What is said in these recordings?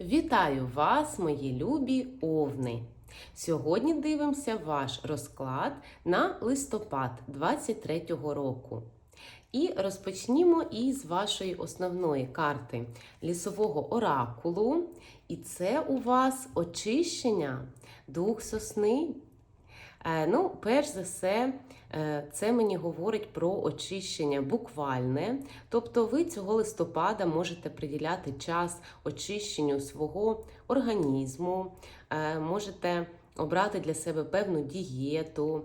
Вітаю вас, мої любі овни! Сьогодні дивимося ваш розклад на листопад 23-го року. І розпочнімо із вашої основної карти лісового оракулу. І це у вас очищення дух сосни. Е, Ну, перш за все, е, це мені говорить про очищення буквальне. Тобто ви цього листопада можете приділяти час очищенню свого організму, е, можете обрати для себе певну дієту.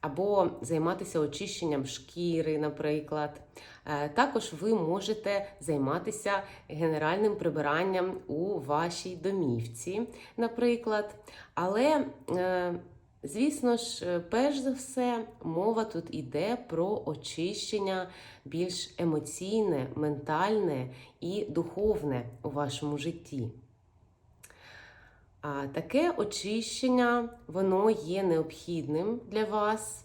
Або займатися очищенням шкіри, наприклад. Е, Також ви можете займатися генеральним прибиранням у вашій домівці, наприклад. Але е, Звісно ж, е, перш за все, мова тут іде про очищення більш емоційне, ментальне і духовне у вашому житті. Таке очищення, воно є необхідним для вас.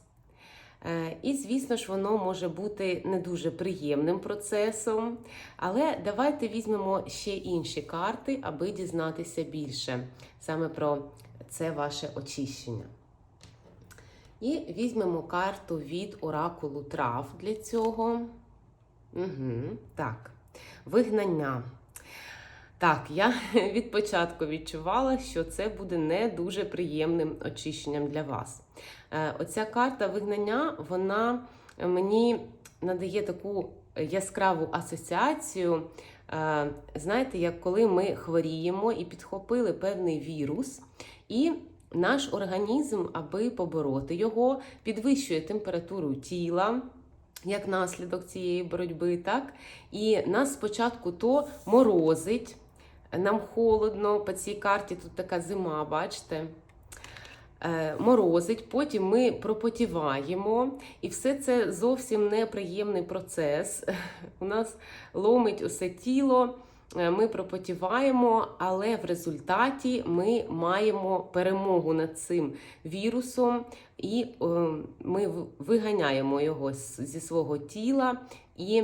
Е, І, звісно ж, воно може бути не дуже приємним процесом. Але давайте візьмемо ще інші карти, аби дізнатися більше саме про це ваше очищення. І візьмемо карту від оракулу трав для цього. Угу, Так, вигнання. Так, я від початку відчувала, що це буде не дуже приємним очищенням для вас. Е, Оця карта вигнання, вона мені надає таку яскраву асоціацію. Е, Знаєте, як коли ми хворіємо і підхопили певний вірус, і наш організм, аби побороти його, підвищує температуру тіла. Як наслідок цієї боротьби, так? І нас спочатку то морозить, нам холодно, по цій карті тут така зима, бачите? Е, Морозить, потім ми пропотіваємо, і все це зовсім неприємний процес. У нас ломить усе тіло, е, ми пропотіваємо, але в результаті ми маємо перемогу над цим вірусом, і е, ми виганяємо його зі свого тіла і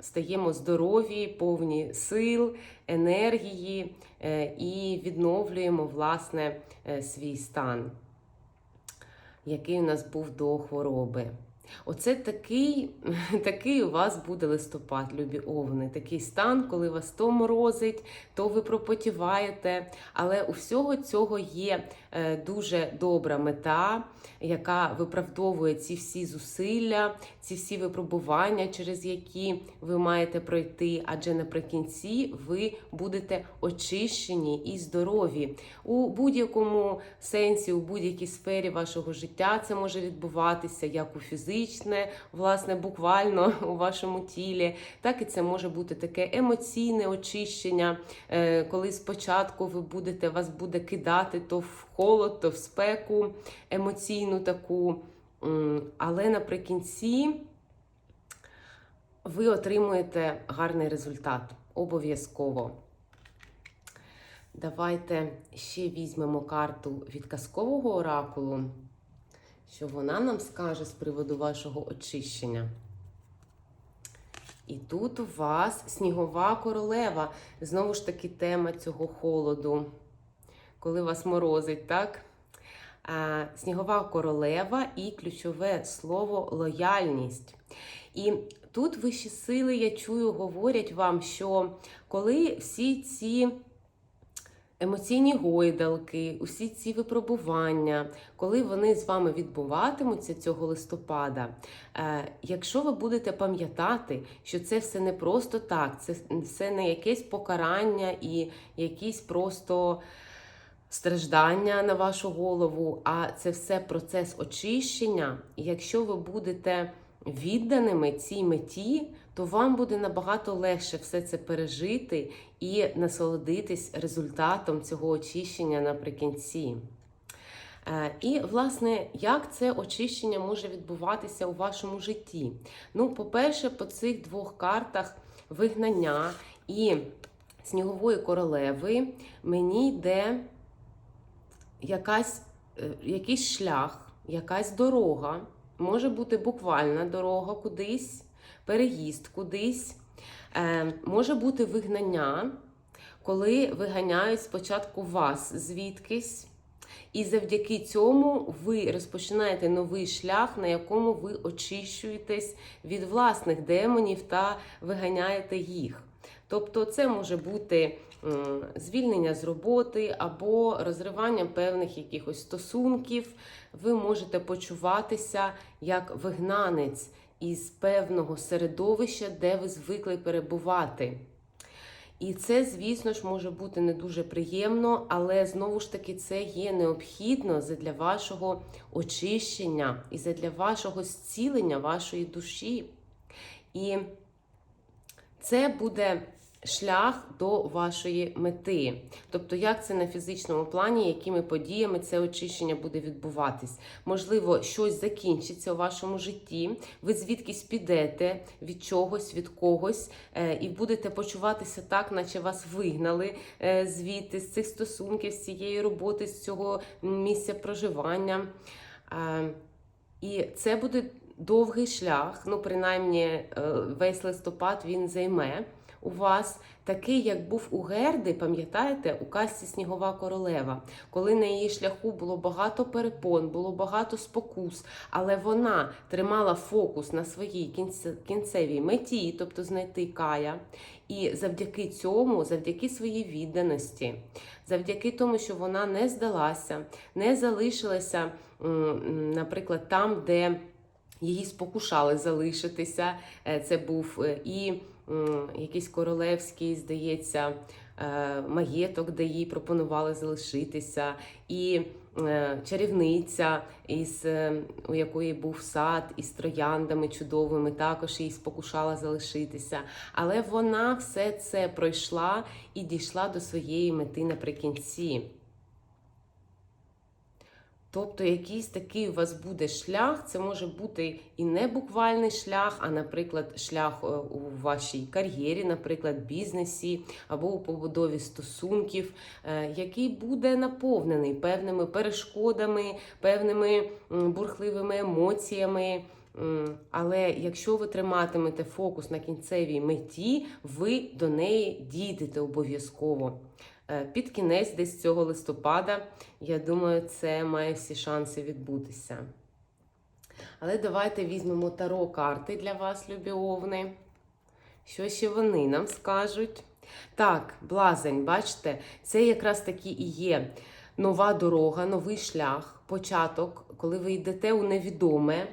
стаємо здорові, повні сил, енергії е, і відновлюємо власне е, свій стан, який у нас був до хвороби. Оце такий, такий у вас буде листопад, любі овни. Такий стан, коли вас то морозить, то ви пропотіваєте. Але у всього цього є е, дуже добра мета, яка виправдовує ці всі зусилля, ці всі випробування, через які ви маєте пройти. Адже наприкінці ви будете очищені і здорові. У будь-якому сенсі, у будь-якій сфері вашого життя це може відбуватися як у фізичне, власне, буквально у вашому тілі, так і це може бути таке емоційне очищення, е, коли спочатку ви будете, вас буде кидати то в холод, то в спеку емоційну таку. Але наприкінці ви отримуєте гарний результат. Обов'язково. Давайте ще візьмемо карту від казкового оракулу, що вона нам скаже з приводу вашого очищення. І тут у вас снігова королева. Знову ж таки, тема цього холоду, коли вас морозить, так? А, Снігова королева і ключове слово лояльність. І тут вищі сили, я чую, говорять вам, що коли всі ці емоційні гойдалки, усі ці випробування, коли вони з вами відбуватимуться цього листопада, е, якщо ви будете пам'ятати, що це все не просто так, це все не якесь покарання і якісь просто страждання на вашу голову, а це все процес очищення. І якщо ви будете відданими цій меті, то вам буде набагато легше все це пережити і насолодитись результатом цього очищення наприкінці. Е, І, власне, як це очищення може відбуватися у вашому житті? Ну, по-перше, по цих двох картах вигнання і снігової королеви мені йде якась, е, якийсь шлях, якась дорога. Може бути буквальна дорога кудись, переїзд кудись, е, може бути вигнання, коли виганяють спочатку вас звідкись. І завдяки цьому ви розпочинаєте новий шлях, на якому ви очищуєтесь від власних демонів та виганяєте їх. Тобто, це може бути звільнення з роботи або розривання певних якихось стосунків. Ви можете почуватися як вигнанець із певного середовища, де ви звикли перебувати. І це, звісно ж, може бути не дуже приємно, але знову ж таки це є необхідно для вашого очищення і для вашого зцілення вашої душі. І це буде шлях до вашої мети. Тобто, як це на фізичному плані, якими подіями це очищення буде відбуватись. Можливо, щось закінчиться у вашому житті, ви звідкись підете від чогось, від когось, е, і будете почуватися так, наче вас вигнали е, звідти, з цих стосунків, з цієї роботи, з цього місця проживання. Е, І це буде довгий шлях, ну, принаймні, весь листопад він займе у вас. Такий, як був у Герди, пам'ятаєте, у казці Снігова королева, коли на її шляху було багато перепон, було багато спокус, але вона тримала фокус на своїй кінцевій меті, тобто знайти Кая. І завдяки цьому, завдяки своїй відданості, завдяки тому, що вона не здалася, не залишилася, наприклад, там, де її спокушали залишитися. Е, Це був е, і якийсь королевський, здається, е, маєток, де їй пропонували залишитися, і е, чарівниця, із, е, у якої був сад із трояндами чудовими, також її спокушала залишитися. Але вона все це пройшла і дійшла до своєї мети наприкінці. Тобто якийсь такий у вас буде шлях, це може бути і не буквальний шлях, а, наприклад, шлях е, у вашій кар'єрі, наприклад, бізнесі або у побудові стосунків, е, який буде наповнений певними перешкодами, певними бурхливими емоціями. Але якщо ви триматимете фокус на кінцевій меті, ви до неї дійдете обов'язково. Е, Під кінець десь цього листопада, я думаю, це має всі шанси відбутися. Але давайте візьмемо таро карти для вас, любі овни. Що ще вони нам скажуть? Так, блазень, бачите, це якраз таки і є нова дорога, новий шлях, початок, коли ви йдете у невідоме.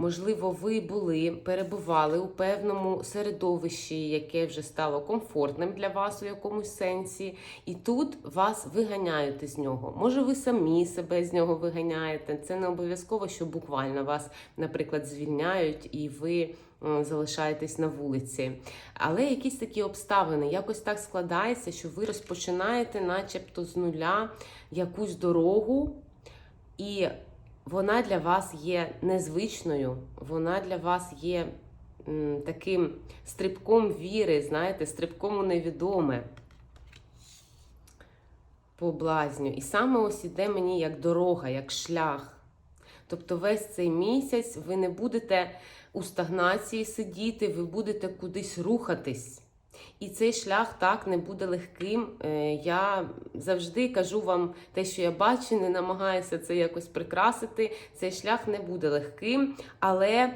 Можливо, ви були, перебували у певному середовищі, яке вже стало комфортним для вас у якомусь сенсі, і тут вас виганяють із нього. Може, ви самі себе з нього виганяєте. Це не обов'язково, що буквально вас, наприклад, звільняють і ви залишаєтесь на вулиці. Але якісь такі обставини, якось так складається, що ви розпочинаєте, начебто, з нуля якусь дорогу. І вона для вас є незвичною, вона для вас є таким стрибком віри, знаєте, стрибком у невідоме по блазню. І саме ось іде мені як дорога, як шлях. Тобто весь цей місяць ви не будете у стагнації сидіти, ви будете кудись рухатись. І цей шлях так не буде легким. Е, Я завжди кажу вам те, що я бачу, не намагаюся це якось прикрасити. Цей шлях не буде легким, але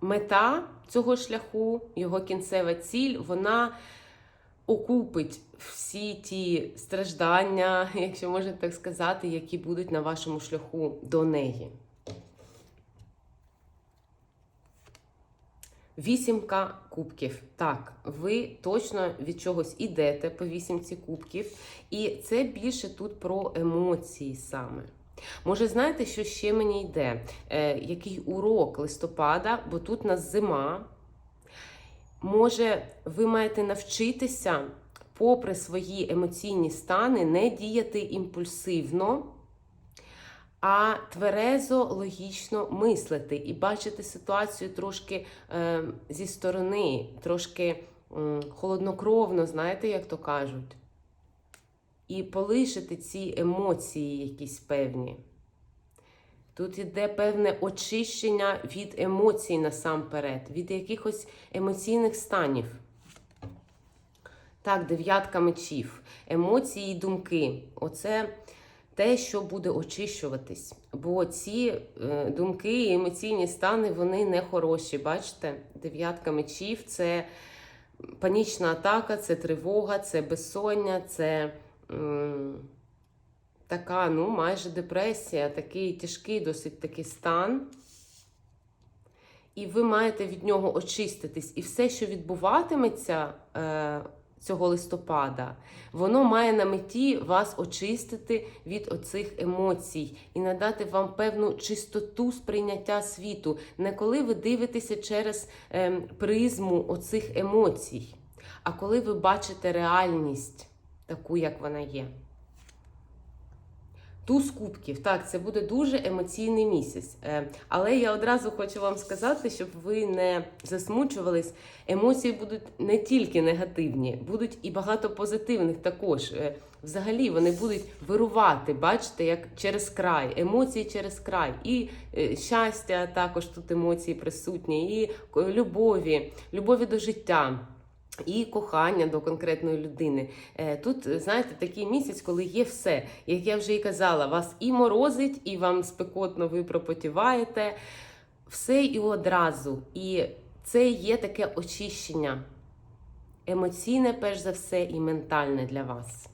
мета цього шляху, його кінцева ціль, вона окупить всі ті страждання, якщо можна так сказати, які будуть на вашому шляху до неї. Вісімка кубків. Так, ви точно від чогось ідете по вісімці кубків, і це більше тут про емоції саме. Може, знаєте, що ще мені йде? Е, який урок листопада, бо тут нас зима. Може, ви маєте навчитися, попри свої емоційні стани, не діяти імпульсивно а тверезо логічно мислити і бачити ситуацію трошки е, зі сторони, трошки м, холоднокровно, знаєте, як то кажуть. І полишити ці емоції якісь певні. Тут іде певне очищення від емоцій насамперед, від якихось емоційних станів. Так, дев'ятка мечів, емоції і думки. Оце те, що буде очищуватись. Бо ці е, думки і емоційні стани вони не хороші. Бачите, дев'ятка мечів це панічна атака, це тривога, це безсоння, це м, така, ну, майже депресія, такий тяжкий досить такий стан. І ви маєте від нього очиститись. І все, що відбуватиметься е, цього листопада, воно має на меті вас очистити від оцих емоцій і надати вам певну чистоту сприйняття світу, не коли ви дивитеся через е, призму оцих емоцій, а коли ви бачите реальність таку, як вона є. Туз кубків, так, це буде дуже емоційний місяць. Е, Але я одразу хочу вам сказати, щоб ви не засмучувались. Емоції будуть не тільки негативні, будуть і багато позитивних також. Е, Взагалі вони будуть вирувати, бачите, як через край, емоції через край. І е, щастя, також тут емоції присутні, і любові, любові до життя. І кохання до конкретної людини. Е, Тут, знаєте, такий місяць, коли є все. Як я вже і казала, вас і морозить, і вам спекотно ви пропотіваєте. Все і одразу. І це є таке очищення. Емоційне, перш за все, і ментальне для вас.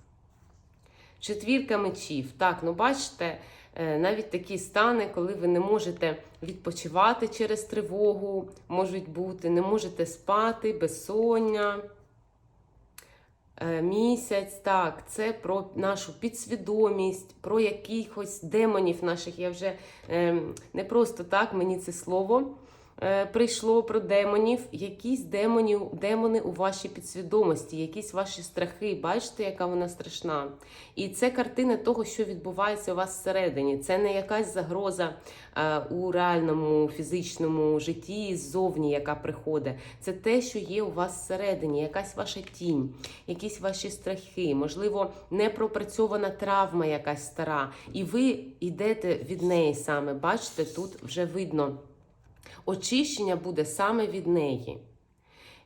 Четвірка мечів. Так, ну бачите, навіть такі стани, коли ви не можете відпочивати через тривогу, можуть бути, не можете спати, безсоння. Е, Місяць, так, це про нашу підсвідомість, про якихось демонів наших. Я вже е, не просто так мені це слово е, прийшло про демонів. Якісь демонів, демони у вашій підсвідомості, якісь ваші страхи. Бачите, яка вона страшна. І це картина того, що відбувається у вас всередині. Це не якась загроза е, у реальному фізичному житті ззовні, яка приходить. Це те, що є у вас всередині, якась ваша тінь, якісь ваші страхи, можливо, непропрацьована травма якась стара. І ви йдете від неї саме. Бачите, тут вже видно. Очищення буде саме від неї,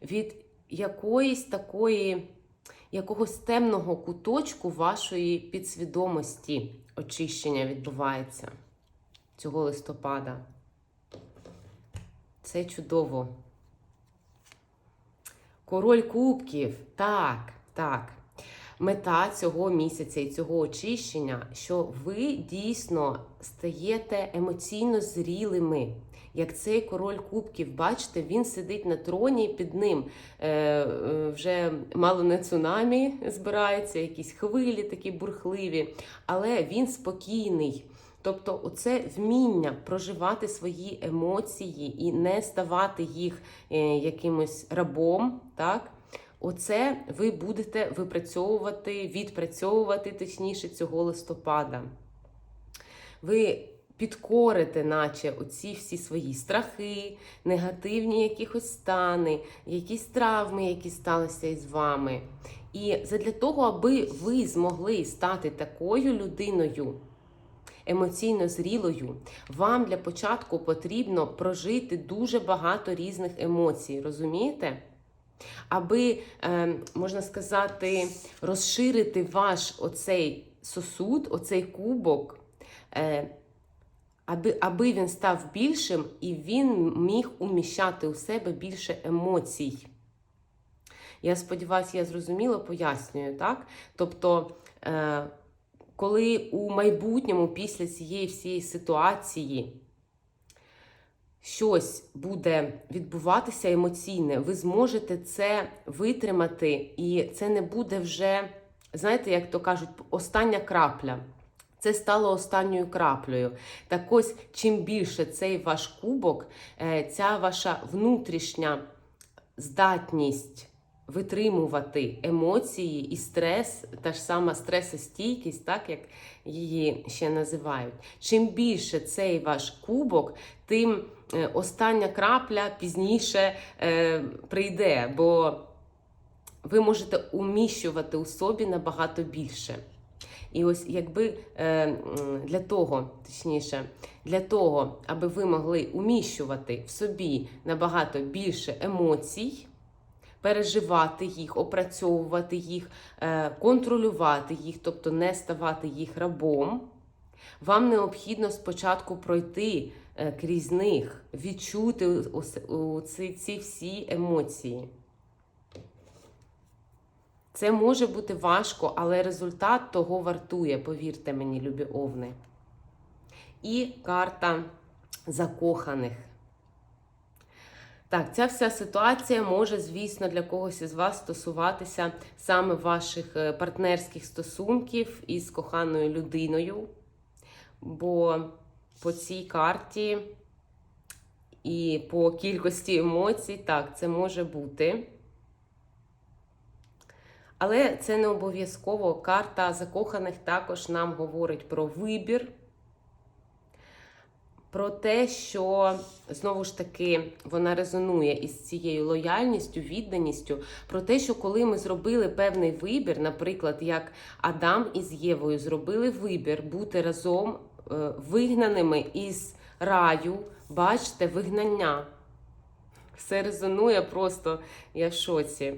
від якоїсь такої, якогось темного куточку вашої підсвідомості очищення відбувається цього листопада. Це чудово. Король кубків. Так, так. Мета цього місяця і цього очищення, що ви дійсно стаєте емоційно зрілими. Як цей король кубків, бачите, він сидить на троні, під ним е, е, вже мало не цунамі збирається, якісь хвилі такі бурхливі, але він спокійний. Тобто, оце вміння проживати свої емоції і не ставати їх е, якимось рабом, так? Оце ви будете випрацьовувати, відпрацьовувати точніше цього листопада. Ви підкорите, наче оці всі свої страхи, негативні якихось стани, якісь травми, які сталися із вами. І задля того, аби ви змогли стати такою людиною. Емоційно зрілою, вам для початку потрібно прожити дуже багато різних емоцій, розумієте? Аби, е, можна сказати, розширити ваш оцей сосуд, оцей кубок, е, аби, аби він став більшим і він міг уміщати у себе більше емоцій. Я сподіваюся, я зрозуміло пояснюю, так? Тобто, е, коли у майбутньому, після цієї всієї ситуації, щось буде відбуватися емоційне, ви зможете це витримати, і це не буде вже, знаєте, як то кажуть, остання крапля. Це стало останньою краплею. Так ось, чим більше цей ваш кубок, е, ця ваша внутрішня здатність витримувати емоції і стрес, та ж сама стресостійкість, так як її ще називають. Чим більше цей ваш кубок, тим е, остання крапля пізніше е, прийде, бо ви можете уміщувати у собі набагато більше. І ось якби е, для того, точніше, для того, аби ви могли уміщувати в собі набагато більше емоцій, переживати їх, опрацьовувати їх, е, контролювати їх, тобто не ставати їх рабом. Вам необхідно спочатку пройти е, крізь них, відчути ці всі емоції. Це може бути важко, але результат того вартує, повірте мені, любі овни. І карта закоханих. Так, ця вся ситуація може, звісно, для когось із вас стосуватися саме ваших е, партнерських стосунків із коханою людиною. Бо по цій карті і по кількості емоцій, так, це може бути. Але це не обов'язково. Карта закоханих також нам говорить про вибір, про те, що знову ж таки вона резонує із цією лояльністю, відданістю, про те, що коли ми зробили певний вибір, наприклад, як Адам із Євою зробили вибір бути разом е, вигнаними із раю, бачите, вигнання. Все резонує просто, я в шоці.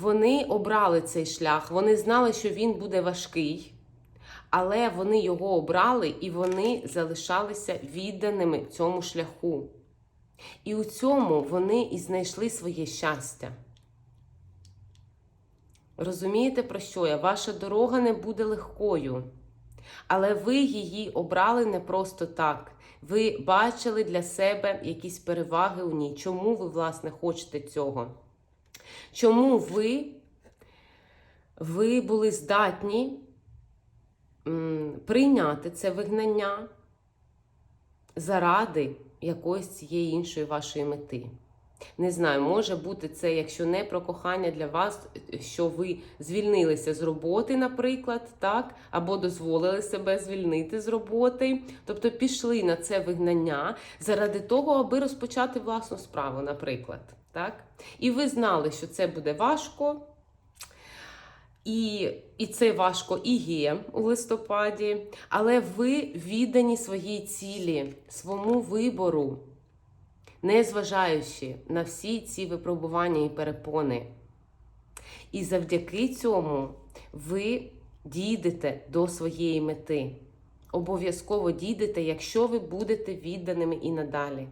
Вони обрали цей шлях, вони знали, що він буде важкий, але вони його обрали і вони залишалися відданими цьому шляху. І у цьому вони і знайшли своє щастя. Розумієте, про що я? Ваша дорога не буде легкою, але ви її обрали не просто так. Ви бачили для себе якісь переваги у ній. Чому ви, власне, хочете цього? Чому ви, ви були здатні прийняти це вигнання заради якоїсь цієї іншої вашої мети? Не знаю, може бути це, якщо не про кохання для вас, що ви звільнилися з роботи, наприклад, так, або дозволили себе звільнити з роботи, тобто пішли на це вигнання заради того, аби розпочати власну справу, наприклад. Так? І ви знали, що це буде важко. І, і це важко і є у листопаді, але ви віддані своїй цілі, своєму вибору, незважаючи на всі ці випробування і перепони. І завдяки цьому ви дійдете до своєї мети. Обов'язково дійдете, якщо ви будете відданими і надалі.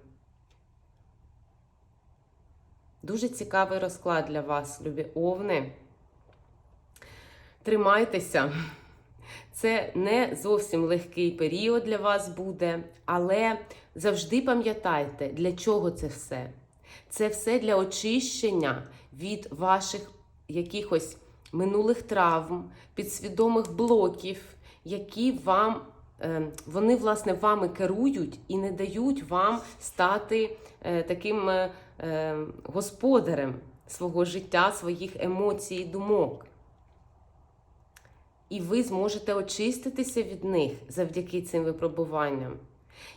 Дуже цікавий розклад для вас, любі овни. Тримайтеся. Це не зовсім легкий період для вас буде, але завжди пам'ятайте, для чого це все. Це все для очищення від ваших якихось минулих травм, підсвідомих блоків, які вам вони власне вами керують і не дають вам стати е, таким е, е, господарем свого життя, своїх емоцій і думок. І ви зможете очиститися від них завдяки цим випробуванням.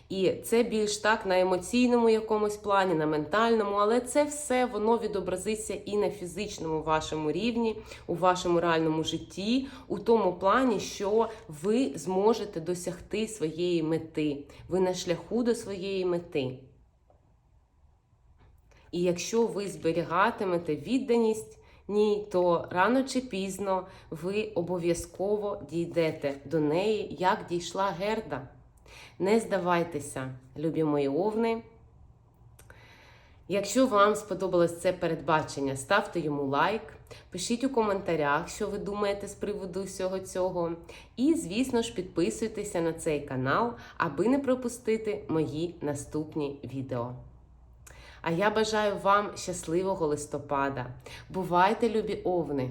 І це більш так на емоційному якомусь плані, на ментальному, але це все воно відобразиться і на фізичному вашому рівні, у вашому реальному житті, у тому плані, що ви зможете досягти своєї мети. Ви на шляху до своєї мети. І якщо ви зберігатимете відданість, ні, то рано чи пізно ви обов'язково дійдете до неї, як дійшла Герда. Не здавайтеся, любі мої овни. Якщо вам сподобалось це передбачення, ставте йому лайк, пишіть у коментарях, що ви думаєте з приводу всього цього. І, звісно ж, підписуйтеся на цей канал, аби не пропустити мої наступні відео. А я бажаю вам щасливого листопада. Бувайте, любі овни!